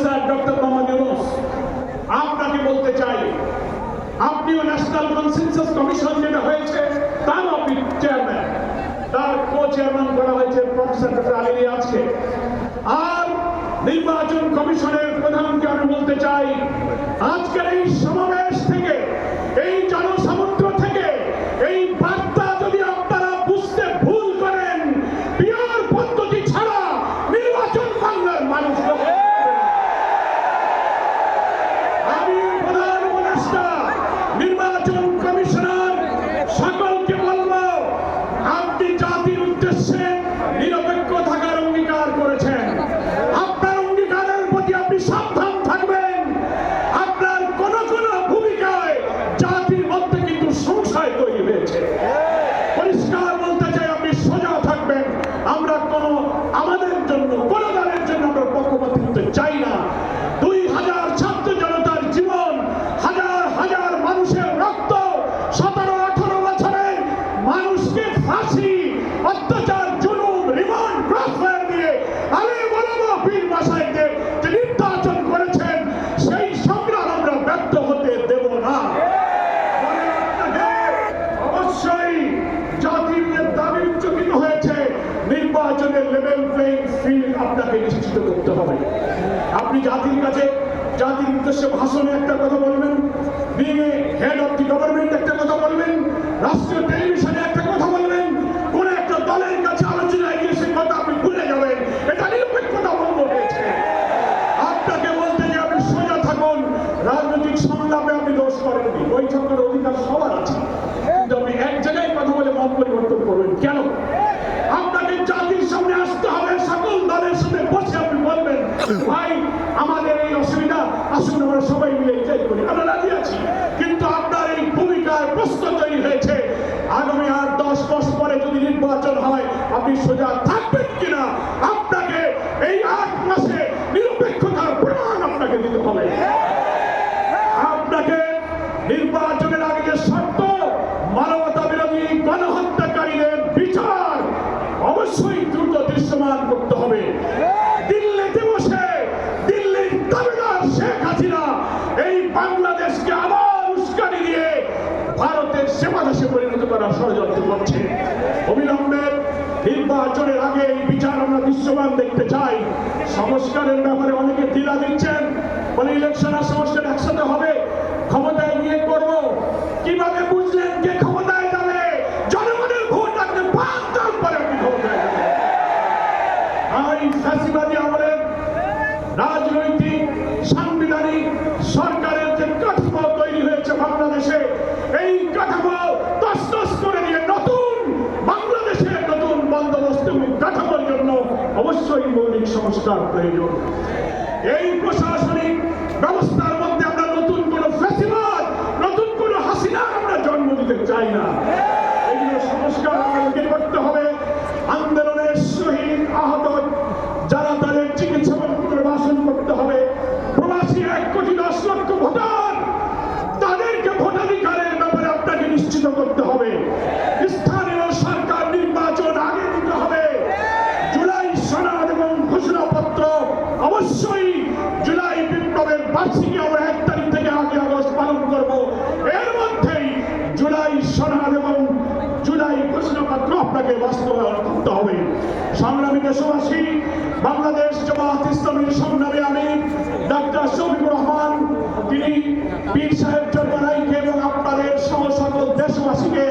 Professor doctor Mohammad Yunus, আপনাকে বলতে চাই, আপনিও ন্যাশনাল কনসেনসাস কমিশন যেটা হয়েছে তার চেয়ারম্যান তার কো চেয়ারম্যান করা হয়েছে প্রফেসর ডক্টর আলী আজকে। আর নির্বাচন কমিশনের প্রধানকে আমি বলতে চাই, আজকের এই সমাজ সংশয় তৈরি হয়েছে। পরিষ্কার বলতে চাই, আপনি সোজা থাকবেন। আমরা কোন, আমাদের জন্য, কোন দলের জন্য আমরা পক্ষপাত হতে চাই না। দুই হাজার ছাত্র জনতার জীবন, হাজার হাজার মানুষের রক্ত, সতেরো, আঠারো বছরে মানুষকে ফাঁসি, অত্যাচার জুলুম রিমান্ড ক্রসফায়ার দিয়ে আমি বলব পীর মাসাইকে যে নির্বাচন করেছেন সেই সংগ্রাম আমরা ব্যর্থ হতে দেব না মনে রাখতে হবে, অবশ্যই জাতির যে দাবি উচ্চকিত হয়েছে নির্বাচনের লেভেল প্লেইং ফিল্ড আপনাকে নিশ্চিত করতে হবে। আপনি জাতির কাছে, জাতির উদ্দেশ্যে ভাষণে একটা কথা বলবেন being head of the government একটা কথা বলবেন, রাষ্ট্রীয় টেলিভিশনে একটা কথা বলবেন কোন একটা দলের কাছে আলোচনায় গিয়ে সে কথা আপনি ভুলে যাবেন এটা নিরপেক্ষতা ভঙ্গ হয়েছে আপনাকে বলতে যে আপনি সোজা থাকুন রাজনৈতিক সংলাপে আপনি দোষ করেননি বৈঠক করার অধিকার সবার আছে কিন্তু আপনি এক জায়গায় কথা বলে মত পরিবর্তন করবেন কেন আপনাকে জাতির সামনে আসতে হবে সকল দলের সাথে বসে আপনি বলবেন ভাই, আমাদের এই অসুবিধা, আসুন আমরা সবাই মিলে এটাই করি। আমরা রাজি আছি, কিন্তু আপনার এই ভূমিকার প্রশ্ন তৈরি হয়েছে, আগামী আর দশ মাস পরে যদি নির্বাচন হয়, আপনি সোজা থাকবেন কিনা? আপনাকে এই আট মাসে নিরপেক্ষতার প্রমাণ আপনাকে দিতে হবে। আপনাকে নির্বাচনের আগে যে শর্ত, মানবতা বিরোধী গণহত্যাকারীদের বিচার অবশ্যই দ্রুত দৃশ্যমান করতে দিয়ে ভারতের পরিণত করার ষড়যন্ত্র করছে। অবিলম্বে নির্বাচনের আগে এই বিচার আমরা দেখতে চাই। সংস্কারের ব্যাপারে অনেকে দ্বিধা দিচ্ছেন। বলে ইলেকশন আর সংস্কার একসাথে হবে, ক্ষমতায় করব। কীভাবে বুঝলেন কে ক্ষমতায় যাবে? জনগণের ভোট আপনি পাঁচ দল পরে আপনি রাজনৈতিক, সাংবিধানিক, সরকারের বাংলাদেশে এই কাঠামো তসতস করে দিয়ে নতুন বাংলাদেশের নতুন বন্দোবস্ত কাঠামোর জন্য অবশ্যই মৌলিক সংস্কার প্রয়োজন। এই প্রশাসনিক ব্যবস্থার মধ্যে আমরা নতুন কোন ফ্যাসিবাদ নতুন কোন হাসিনার আমরা জন্ম দিতে চাই না এইগুলো সংস্কার আমাদেরকে করতে হবে আন্দোলনের শহীদ আহত যারা তাদের চিকিৎসা পুনর্বাসন করতে হবে প্রবাসী এক কোটি দশ লক্ষ ভোটার তাদেরকে ভোটাধিকারের ব্যাপারে আপনাকে নিশ্চিত করতে হবে স্থানীয় সরকার নির্বাচন আগে দিতে হবে জুলাই সনদ এবং ঘোষণাপত্র অবশ্যই জুলাই বিপ্লবের বার্ষিকী আমরা এক তারিখ থেকে আগে আগস্ট পালন করব। এর মধ্যেই জুলাই সনদ এবং জুলাই ঘোষণাপত্র আপনাকে বাস্তবায়ন করতে হবে। সংগ্রামী দেশবাসী, বাংলাদেশ জামাত ইসলামীর সংগ্রামী আমি, ডাক্তার শফিকুর রহমান, তিনি পীর সাহেব চরমানাইকে এবং আপনাদের সহ সকল দেশবাসীকে